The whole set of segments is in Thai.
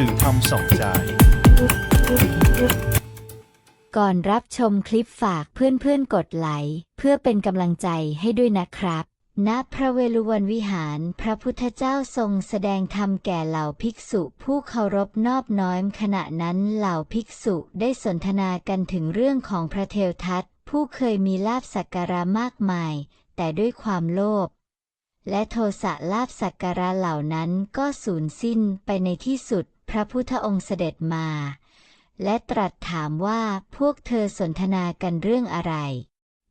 ส่องใจ ก่อนรับชมคลิปฝากเพื่อนๆกดไลค์เพื่อเป็นกำลังใจให้ด้วยนะครับณพระเวฬุวันวิหาร พระพุทธเจ้าทรงแสดงธรรมแก่เหล่าภิกษุผู้เคารพนอบน้อมขณะนั้นเหล่าภิกษุได้สนทนากันถึงเรื่องของพระเทวทัตผู้เคยมีลาบสักการะมากมาย แต่ด้วยความโลภและโทสะลาบสักการะเหล่านั้นก็สูญสิ้นไปในที่สุด พระพุทธองค์เสด็จมา และตรัสถามว่าพวกเธอสนทนากันเรื่องอะไร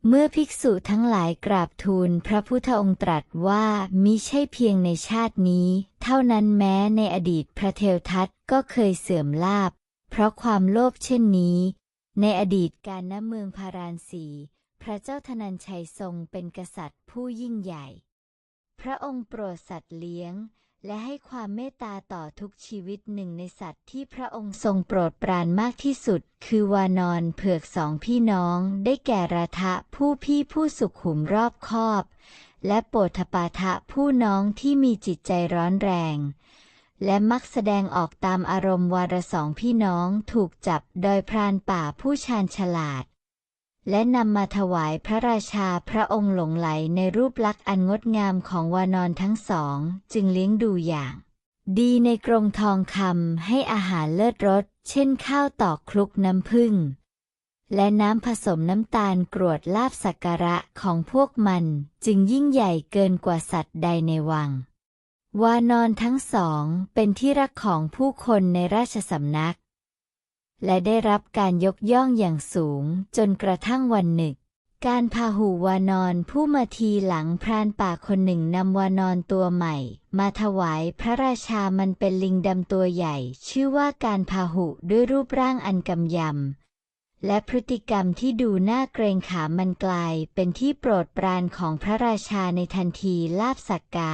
เมื่อภิกษุทั้งหลายกราบทูลพระพุทธองค์ตรัสว่ามิใช่เพียงในชาตินี้ เท่านั้นแม้ในอดีตพระเทวทัตก็เคยเสื่อมลาบ เพราะความโลภเช่นนี้ ในอดีตการณเมืองพาราณสี พระเจ้าธนัญชัยทรงเป็นกษัตริย์ผู้ยิ่งใหญ่ พระองค์โปรดสัตว์เลี้ยง และให้ความเมตตาต่อทุกชีวิตหนึ่งในสัตว์ที่พระองค์ทรงโปรดปรานมากที่สุด คือวานอนเผือกสองพี่น้องได้แก่ราทะผู้พี่ผู้สุขุมรอบคอบ และโปธปาทะผู้น้องที่มีจิตใจร้อนแรง และมักแสดงออกตามอารมณ์วารสองพี่น้องถูกจับโดยพรานป่าผู้ชาญฉลาด และนำมาถวายพระราชาพระองค์หลงไหลในรูปลักษณ์อันงดงามของวานอนทั้งสอง จึงเลี้ยงดูอย่าง ดีในกรงทองคำให้อาหารเลิศรส เช่นข้าวตอกคลุกน้ำผึ้งและน้ำผสมน้ำตาลกรวดลาบสักการะของพวกมันจึงยิ่งใหญ่เกินกว่าสัตว์ใดในวัง วานอนทั้งสองเป็นที่รักของผู้คนในราชสำนัก และได้รับการยกย่องอย่างสูงจนกระทั่งวันหนึ่ง การพาหูวานอนผู้มาทีหลังพรานป่าคนหนึ่งนำวานอนตัวใหม่ มาถวายพระราชามันเป็นลิงดำตัวใหญ่ ชื่อว่าการพาหุด้วยรูปร่างอันกำยำ และพฤติกรรมที่ดูน่าเกรงขามมันกลายเป็นที่โปรดปรานของพระราชาในทันทีลาบสักกา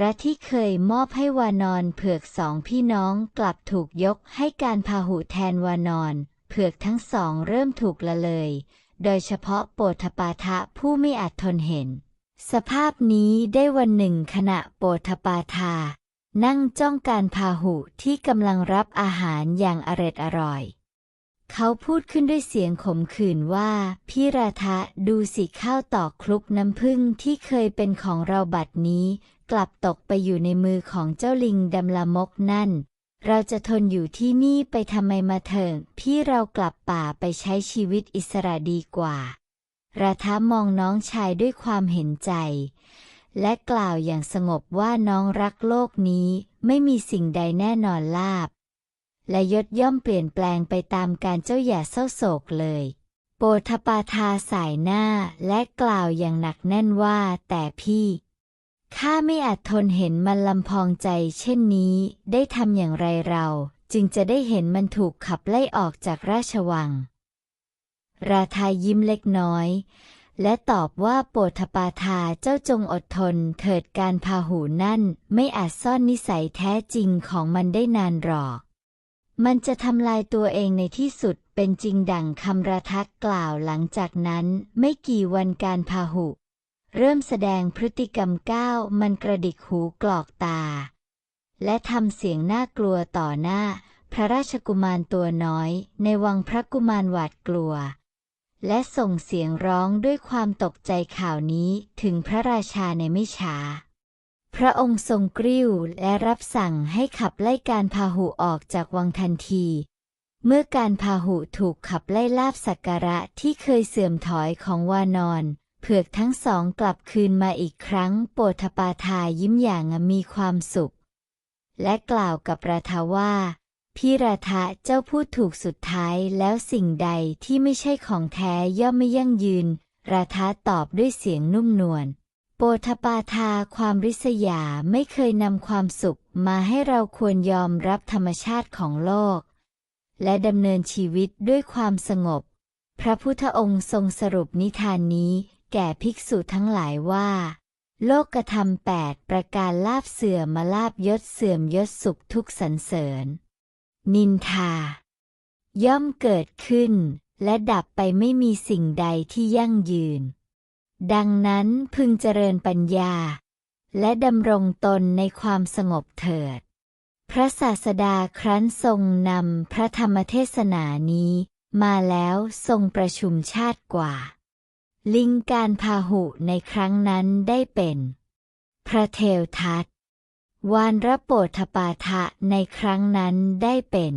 ระที่เคยมอบให้วานอนเผือกสองพี่น้องกลับถูกยกให้การพาหุแทนวานอนเผือกทั้งสองเริ่มถูกละเลย โดยเฉพาะโปธปาทะผู้ไม่อาจทนเห็น สภาพนี้ได้วันหนึ่งขณะโปธปาทา นั่งจ้องการพาหุที่กำลังรับอาหารอย่างอร็ดอร่อย เขาพูดขึ้นด้วยเสียงขมขื่นว่า พี่ราทะดูสิข้าวตอกคลุกน้ำผึ้งที่เคยเป็นของเราบัดนี้ กลับตกไปอยู่ในมือของเจ้าลิงดำละมกนั่น เราจะทนอยู่ที่นี่ไปทำไมมาเถิงพี่เรากลับป่าไปใช้ชีวิตอิสระดีกว่า ราทะมองน้องชายด้วยความเห็นใจ และกล่าวอย่างสงบว่าน้องรักโลกนี้ ไม่มีสิ่งใดแน่นอนลาบ และยศย่อมเปลี่ยนแปลงไปตามการเจ้าอย่าเศร้าโศกเลย โปธปาทาสายหน้าและกล่าวอย่างหนักแน่นว่าแต่พี่ข้าไม่อาจทนเห็นมันลำพองใจเช่นนี้ได้ทำอย่างไรเราจึงจะได้เห็นมันถูกขับไล่ออกจากราชวัง ราทายยิ้มเล็กน้อย และตอบว่าโปรดปาทาเจ้าจงอดทนเถิดการพาหูนั่นไม่อาจซ่อนนิสัยแท้จริงของมันได้นานหรอก มันจะทำลายตัวเองในที่สุดเป็นจริงดั่งคำระทักกล่าวหลังจากนั้นไม่กี่วันการพาหุ เริ่มแสดงพฤติกรรมก้าวมันกระดิกหูกรอกตา และทำเสียงน่ากลัวต่อหน้า พระราชกุมารตัวน้อย ในวังพระกุมารหวาดกลัว และส่งเสียงร้องด้วยความตกใจข่าวนี้ถึงพระราชาในไม่ช้า พระองค์ทรงกริ้วและรับสั่งให้ขับไล่การพาหุออกจากวังทันที เมื่อการพาหุถูกขับไล่ลาบสักการะที่เคยเสื่อมถอยของวานอน เผือกทั้งสองกลับคืนมาอีกครั้ง โปธปาทายิ้มอย่างมีความสุข และกล่าวกับราทาว่าพี่ราทะเจ้าพูดถูกสุดท้ายแล้วสิ่งใดที่ไม่ใช่ของแท้ย่อมไม่ยั่งยืน ราทะตอบด้วยเสียงนุ่มนวล โปธปาทาความริษยาไม่เคยนำความสุขมาให้เราควรยอมรับธรรมชาติของโลก และดำเนินชีวิตด้วยความสงบ พระพุทธองค์ทรงสรุปนิทานนี้แก่ภิกษุทั้งหลายว่า โลกธรรมแปดประการลาบเสื่อมมาลาบยศเสื่อมยศสุขทุกสรรเสริญ นินทา ย่อมเกิดขึ้น และดับไปไม่มีสิ่งใดที่ยั่งยืน ดังนั้นพึงเจริญปัญญา และดำรงตนในความสงบเถิด พระศาสดาครั้นทรงนำพระธรรมเทศนานี้ มาแล้วทรงประชุมชาติกว่า ลิงการพาหุในครั้งนั้นได้เป็น พระเทวทัตวานรโปธปาทะในครั้งนั้นได้เป็น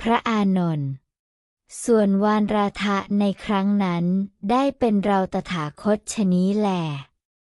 พระอานนท์ ส่วนวานราธะในครั้งนั้นได้เป็นเราตถาคตชนี้แหล